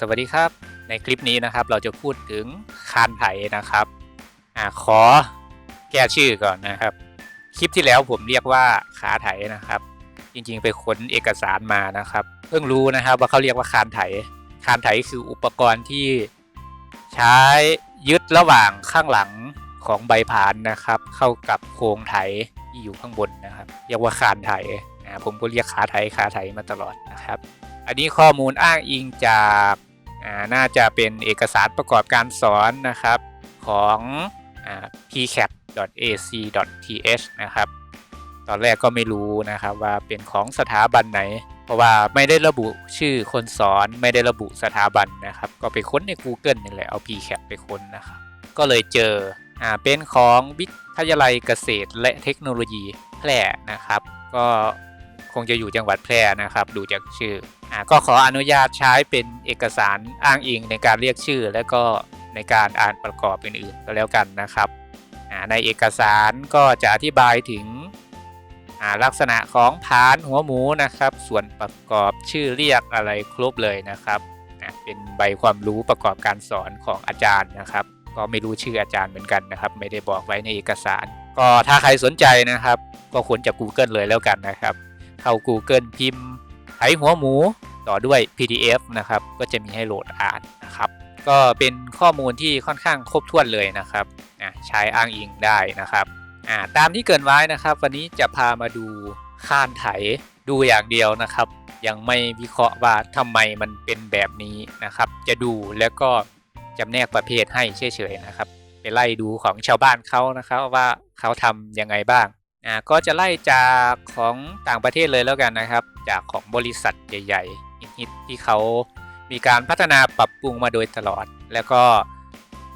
สวัสดีครับ ในคลิปนี้นะครับเราจะพูดถึงคานไถนะครับอ่าขอแก้ชื่อก่อนนะครับ คลิปที่แล้วผมเรียกว่าขาไถนะครับ จริงๆ ไปค้นเอกสารมานะครับ เพิ่งรู้นะครับว่าเขาเรียกว่าคานไถ คานไถคืออุปกรณ์ที่ใช้ยึดระหว่างข้างหลังของใบผานนะครับ เข้ากับโครงไถที่อยู่ข้างบนนะครับ เรียกว่าคานไถ่ผมก็เรียกขาไถขาไถมาตลอดนะครับ อันนี้ข้อมูลอ้างอิงจาก น่าจะเป็นเอกสารประกอบการสอนนะครับของ pcap.ac.th นะครับ ตอนแรกก็ไม่รู้นะครับว่าเป็นของสถาบันไหน เพราะว่าไม่ได้ระบุชื่อคนสอนไม่ได้ระบุสถาบันนะครับ ก็ไปค้นใน Google นี่แหละเอา pcap ไปค้นนะครับ ก็เลยเจออ่าเป็นของวิทยาลัยเกษตรและเทคโนโลยีแพร่นะครับ ก็ งจะอยู่จังหวัดแพร่นะครับ ดูจากชื่ออก็ขออนุญาตใช้เป็นเอกสารอ้างอิงในการเรียกชื่อ และก็ในการอ่านประกอบอื่นๆก็แล้วกันนะครับในเอกสารก็จะอธิบายถึงลักษณะของผานหัวหมูนะครับ ส่วนประกอบชื่อเรียกอะไรครบเลยนะครับเป็นใบความรู้ประกอบการสอนของอาจารย์นะครับ ก็ไม่รู้ชื่ออาจารย์เหมือนกันนะครับ ไม่ได้บอกไว้ในเอกสาร ก็ถ้าใครสนใจนะครับ ก็ค้นจาก Google เลยแล้วกันนะครับ เข้า Google พิมพ์ไถหัวหมูต่อด้วย PDF นะครับ ก็จะมีให้โหลดอ่านนะครับ ก็เป็นข้อมูลที่ค่อนข้างครบถ้วนเลยนะครับใช้อ้างอิงได้นะครับตามที่เกินไว้นะครับ วันนี้จะพามาดูข้านไถดูอย่างเดียวนะครับ ยังไม่วิเคราะห์ว่าทำไมมันเป็นแบบนี้นะครับ จะดูแล้วก็จำแนกประเภทให้เฉยๆนะครับ ไปไล่ดูของชาวบ้านเขานะครับว่าเขาทำยังไงบ้าง อ่าก็จะไล่จากของต่างประเทศเลยแล้วกันนะครับ จากของบริษัทใหญ่ๆฮิตที่เขามีการพัฒนาปรับปรุงมาโดยตลอด แล้วก็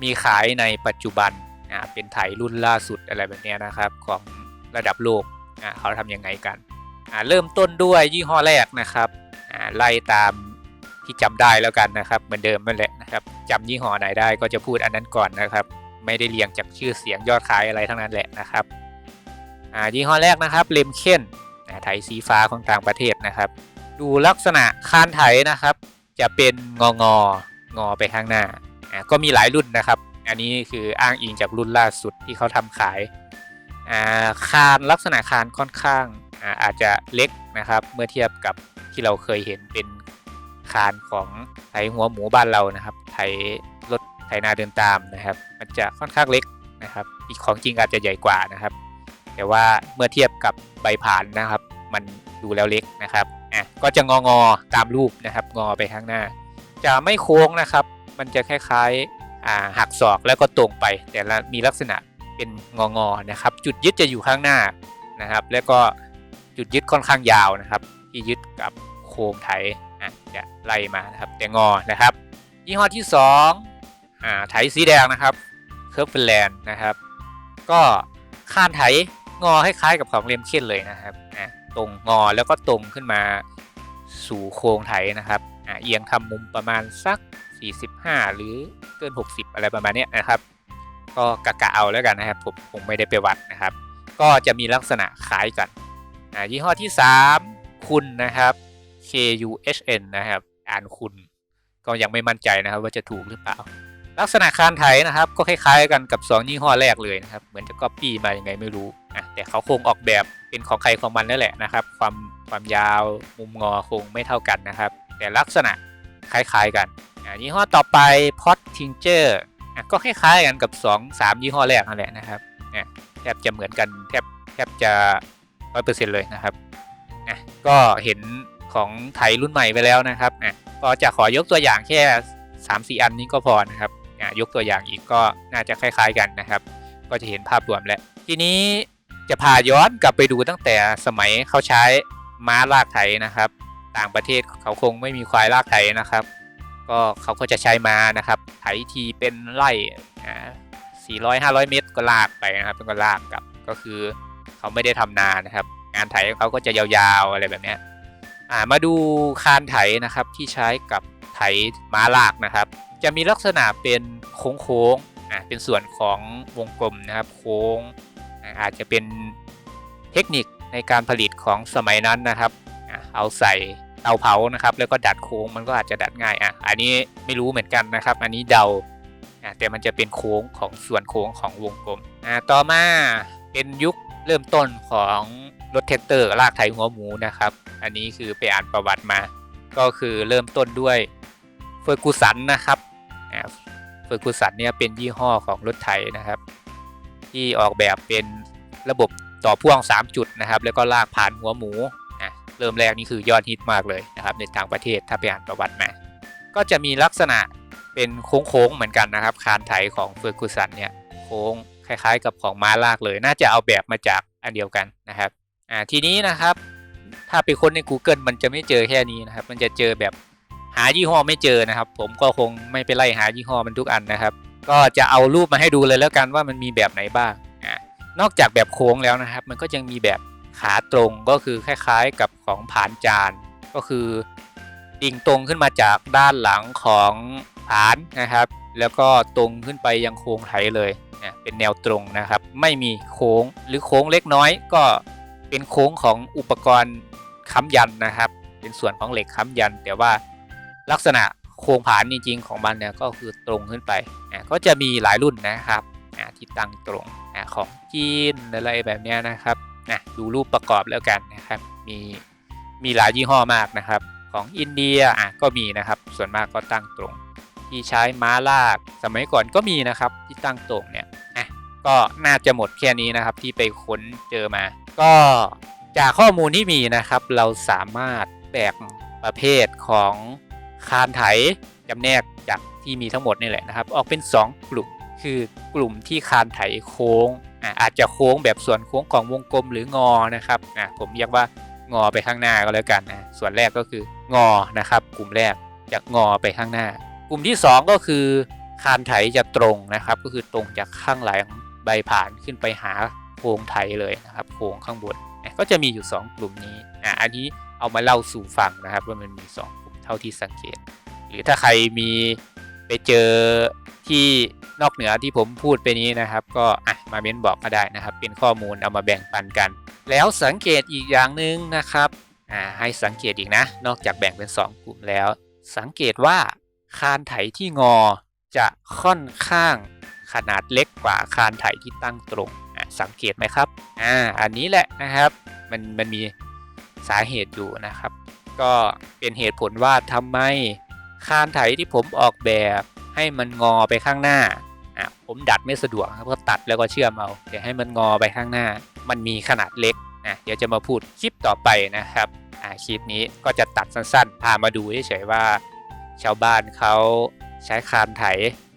มีขายในปัจจุบันอ่าเป็นไถรุ่นล่าสุดอะไรแบบนี้นะครับของระดับโลกอ่าเขาทำยังไงกันอ่าเริ่มต้นด้วยยี่ห้อแรกนะครับอ่าไล่ตามที่จำได้แล้วกันนะครับ เหมือนเดิมนั่นแหละนะครับจำยี่ห้อไหนได้ก็จะพูดอันนั้นก่อนนะครับ ไม่ได้เรียงจากชื่อเสียงยอดขายอะไรทั้งนั้นแหละนะครับ อ่ายี่ห้อแรกนะครับเลมเคนไถสีฟ้าของต่างประเทศนะครับ ดูลักษณะคานไถนะครับ จะเป็นงององอไปข้างหน้าอ่าก็มีหลายรุ่นนะครับ อันนี้คืออ้างอิงจากรุ่นล่าสุดที่เขาทำขายอ่าคานลักษณะคานค่อนข้างอ่าอาจจะเล็กนะครับ เมื่อเทียบกับที่เราเคยเห็นเป็นคานของไถหัวหมูบ้านเรานะครับ ไถรถไถนาเดินตามนะครับ มันจะค่อนข้างเล็กนะครับ อีกของจริงอาจจะใหญ่กว่านะครับ แต่ว่าเมื่อเทียบกับใบผ่านนะครับ มันดูแล้วเล็กนะครับอะก็จะงองอตามรูปนะครับ งอไปข้างหน้า จะไม่โค้งนะครับ มันจะคล้ายๆอ่าหักศอกแล้วก็ตรงไป แต่ละมีลักษณะเป็นงองอนะครับ จุดยึดจะอยู่ข้างหน้านะครับ แล้วก็จุดยึดค่อนข้างยาวนะครับที่ยึดกับโครงไถอะจะไล่มานะครับ แต่งอนะครับยี่ห้อที่สองอ่าไถสีแดงนะครับเคิร์ฟแลนด์นะครับ ก็ข้านไถ งอคล้ายๆกับของเลมเคนเลยนะครับอะตรงงอแล้วก็ตรงขึ้นมาสู่โครงไถนะครับอะเอียงทำมุมประมาณสัก 45 หรือเกิน 60 อะไรประมาณนี้นะครับ ก็กะกะเอาแล้วกันนะครับผมผมไม่ได้ไปวัดนะครับ ก็จะมีลักษณะคล้ายกันอะยี่ห้อที่ 3 คุณนะครับ K U H N นะครับ อ่านคุณก็ยังไม่มั่นใจนะครับว่าจะถูกหรือเปล่า ลักษณะคานไถนะครับ ก็คล้ายๆกันกับ 2 ยี่ห้อแรกเลยนะครับ เหมือนจะก๊อปปี้มายังไงไม่รู้ อะแต่เขาคงออกแบบเป็นของใครของมันนั่นแหละนะครับ ความความยาวมุมงอคงไม่เท่ากันนะครับ แต่ลักษณะคล้ายๆกันอะยี่ห้อต่อไป Pot Tinger อะก็คล้ายๆกันกับ 2 3 ยี่ห้อแรกนั่นแหละนะครับเนี่ยแทบจะเหมือนกันแทบแทบจะร้อยเปอร์เซ็นต์เลยนะครับอะก็เห็นของไถรุ่นใหม่ไปแล้วนะครับอะก็จะขอยกตัวอย่างแค่ 3-4 อันนี้ก็พอนะครับอะยกตัวอย่างอีกก็น่าจะคล้าย ๆกันนะครับ ก็จะเห็นภาพรวมแล้วทีนี้ จะพาย้อนกลับไปดูตั้งแต่สมัยเขาใช้ม้าลากไถนะครับ ต่างประเทศเขาคงไม่มีควายลากไถนะครับ ก็เขาก็จะใช้ม้านะครับ ไถทีเป็นไร่อ่า400 500เมตรก็ลากไปนะครับก็ลากกลับก็คือเขาไม่ได้ทำนานะครับ งานไถเขาก็จะยาวๆอะไรแบบนี้อ่ามาดูคานไถนะครับที่ใช้กับไถม้าลากนะครับ จะมีลักษณะเป็นโค้งๆอะเป็นส่วนของวงกลมนะครับ โค้ง อาจจะเป็นเทคนิคในการผลิตของสมัยนั้นนะครับ เอาใส่เตาเผานะครับ แล้วก็ดัดโค้งมันก็อาจจะดัดง่ายอะอันนี้ไม่รู้เหมือนกันนะครับ อันนี้เดาแต่มันจะเป็นโค้งของส่วนโค้งของวงกลมต่อมาเป็นยุคเริ่มต้นของรถแท็กเตอร์ลากไถหัวหมูนะครับ อันนี้คือไปอ่านประวัติมา ก็คือเริ่มต้นด้วยเฟอร์กูสันนะครับเฟอร์กูสันเนี่ยเป็นยี่ห้อของรถไถนะครับ ที่ออกแบบเป็นระบบต่อพ่วง 3 จุดนะครับ แล้วก็ลากผ่านหัวหมูอะเริ่มแรกนี่คือยอดฮิตมากเลยนะครับในต่างประเทศถ้าไปอ่านประวัติมาก็จะมีลักษณะเป็นโค้งๆเหมือนกันนะครับ คานไถของเฟอร์กูสันเนี่ยโค้งคล้ายๆ กับของม้าลากเลย น่าจะเอาแบบมาจากอันเดียวกันนะครับอ่าทีนี้นะครับ ถ้าไปค้นใน Google มันจะไม่เจอแค่นี้นะครับ มันจะเจอแบบหายี่ห้อไม่เจอนะครับ ผมก็คงไม่ไปไล่หายี่ห้อมันทุกอันนะครับ ก็จะเอารูปมาให้ดูเลยแล้วกันว่ามันมีแบบไหนบ้างนอกจากแบบโค้งแล้วนะครับ มันก็ยังมีแบบขาตรงก็คือคล้ายๆกับของผานจานก็คือดิ่งตรงขึ้นมาจากด้านหลังของผานนะครับ แล้วก็ตรงขึ้นไปยังโค้งไถเลยนะเป็นแนวตรงนะครับ ไม่มีโค้งหรือโค้งเล็กน้อย ก็เป็นโค้งของอุปกรณ์ค้ำยันนะครับ เป็นส่วนของเหล็กค้ำยัน แต่ว่าลักษณะ โครงผานจริงๆของมันเนี่ยก็คือตรงขึ้นไปนะก็จะมีหลายรุ่นนะครับนะที่ตั้งตรงนะของจีนอะไรแบบเนี้ยนะครับนะดูรูปประกอบแล้วกันนะครับ มีมีหลายยี่ห้อมากนะครับ ของอินเดียอะก็มีนะครับ ส่วนมากก็ตั้งตรง ที่ใช้ม้าลากสมัยก่อนก็มีนะครับที่ตั้งตรงเนี่ยอะก็น่าจะหมดแค่นี้นะครับที่ไปค้นเจอมา ก็จากข้อมูลที่มีนะครับ เราสามารถแบ่งประเภทของ คานไถจำแนกจากที่มีทั้งหมดนี่แหละนะครับ ออกเป็น 2 กลุ่ม คือกลุ่มที่คานไถโค้งอาจจะโค้งแบบส่วนโค้งของวงกลมหรืองอนะครับอะผมเรียกว่างอไปข้างหน้าก็แล้วกันนะส่วนแรกก็คืองอนะครับ กลุ่มแรกจากงอไปข้างหน้า กลุ่มที่ 2 ก็คือคานไถจะตรงนะครับ ก็คือตรงจากข้างหลังใบผ่านขึ้นไปหาโค้งไถเลยนะครับโค้งข้างบนก็จะมีอยู่ 2 กลุ่มนี้อะอันนี้เอามาเล่าสู่ฟังนะครับว่ามันมี 2 กลุ่ม เท่าที่สังเกต หรือถ้าใครมีไปเจอที่นอกเหนือที่ผมพูดไปนี้นะครับ ก็อะมาเม้นบอกก็ได้นะครับ เป็นข้อมูลเอามาแบ่งปันกัน แล้วสังเกตอีกอย่างหนึ่งนะครับอ่าให้สังเกตอีกนะ นอกจากแบ่งเป็น 2 กลุ่มแล้ว สังเกตว่าคานไถที่งอจะค่อนข้างขนาดเล็กกว่าคานไถที่ตั้งตรงสังเกตไหมครับ อ่า อันนี้แหละนะครับ มัน มันมีสาเหตุอยู่นะครับ ก็เป็นเหตุผลว่าทำไมคานไถที่ผมออกแบบให้มันงอไปข้างหน้าอะผมดัดไม่สะดวกครับก็ตัดแล้วก็เชื่อมเอาแต่ให้มันงอไปข้างหน้า มันมีขนาดเล็กนะเดี๋ยวจะมาพูดคลิปต่อไปนะครับอ่าคลิปนี้ก็จะตัดสั้นๆพามาดูเฉยๆว่า ชาวบ้านเขาใช้คานไถ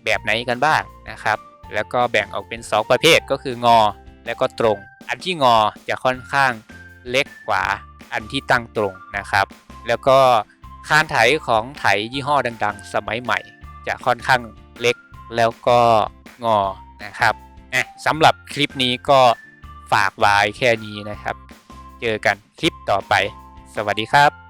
แบบไหนกันบ้างนะครับ แล้วก็แบ่งออกเป็น 2 ประเภทก็คืองอแล้วก็ตรง อันที่งอจะค่อนข้างเล็กกว่าอันที่ตั้งตรงนะครับ แล้วก็คานไถของไถยี่ห้อดัง ๆ สมัยใหม่ จะค่อนข้างเล็กแล้วก็งอนะครับอะสำหรับคลิปนี้ก็ฝากไว้แค่นี้นะครับ เจอกันคลิปต่อไป สวัสดีครับ